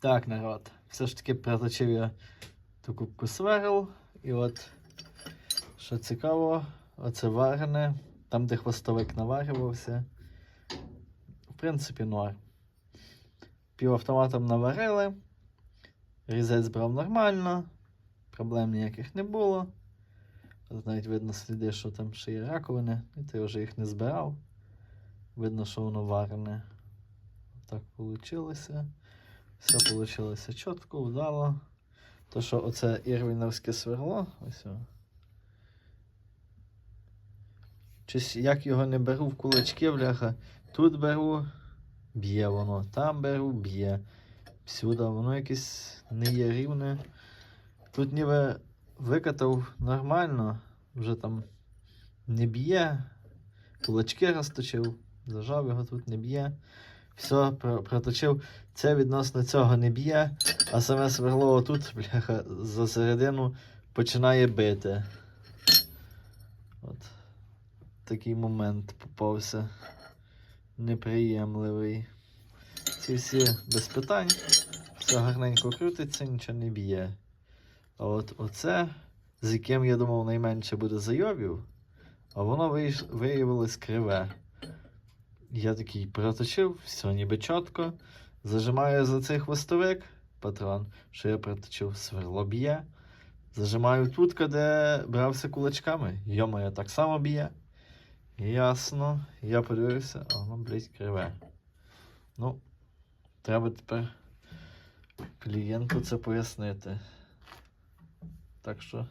Так, народ. Все ж таки проточив я ту кубку сверл. І от, що цікаво, оце варене, там, де хвостовик наварювався. В принципі, норм. Півавтоматом наварили. Різець брав нормально, проблем ніяких не було. От навіть видно сліди, що там ще є раковини, і ти вже їх не збирав. Видно, що воно варене. Так вийшло. Все вийшло чітко, вдало. То, що оце ірвіновське сверло, ось. о. Щось як його не беру в кулачки, бляха. Тут беру, б'є воно, там беру, б'є. Всюди воно якесь не є рівне. Тут ніби викатав нормально, вже там не б'є. Кулачки розточив, зажав його тут не б'є. Все, проточив. Це відносно цього не б'є, а саме сверло отут, бляха, за середину починає бити. От. Такий момент попався. Неприємливий. Ці всі без питань. Все гарненько крутиться, нічого не б'є. А от оце, з яким я думав найменше буде зайовів, а воно виявилось криве. Я такий проточив, все ніби чітко. Зажимаю за цей хвостовик, патрон, що я проточив, сверло б'є. Зажимаю тут, де брався кулачками. Йомо, так само б'є. Ясно. Я подивився, а воно, блядь, криве. Ну, треба тепер клієнту це пояснити. Так що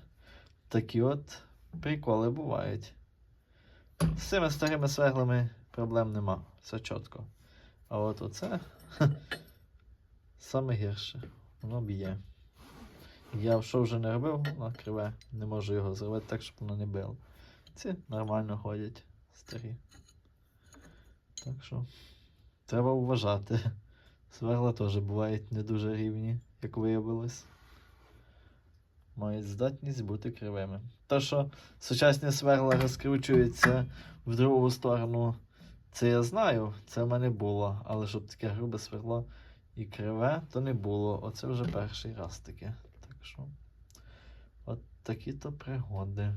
такі от приколи бувають. З цими старими сверлами проблем нема. Все чітко. А от оце саме гірше. Воно б'є. Я що вже не робив, воно криве. Не можу його зробити так, щоб воно не било. Ці нормально ходять старі. Так що треба вважати. Сверла теж бувають не дуже рівні, як виявилось. Мають здатність бути кривими. Те, що сучасні сверла розкручуються в другу сторону, це я знаю, це в мене було. Але щоб таке грубе сверло і криве, то не було. Оце вже перший раз таке. Так що, от такі то пригоди.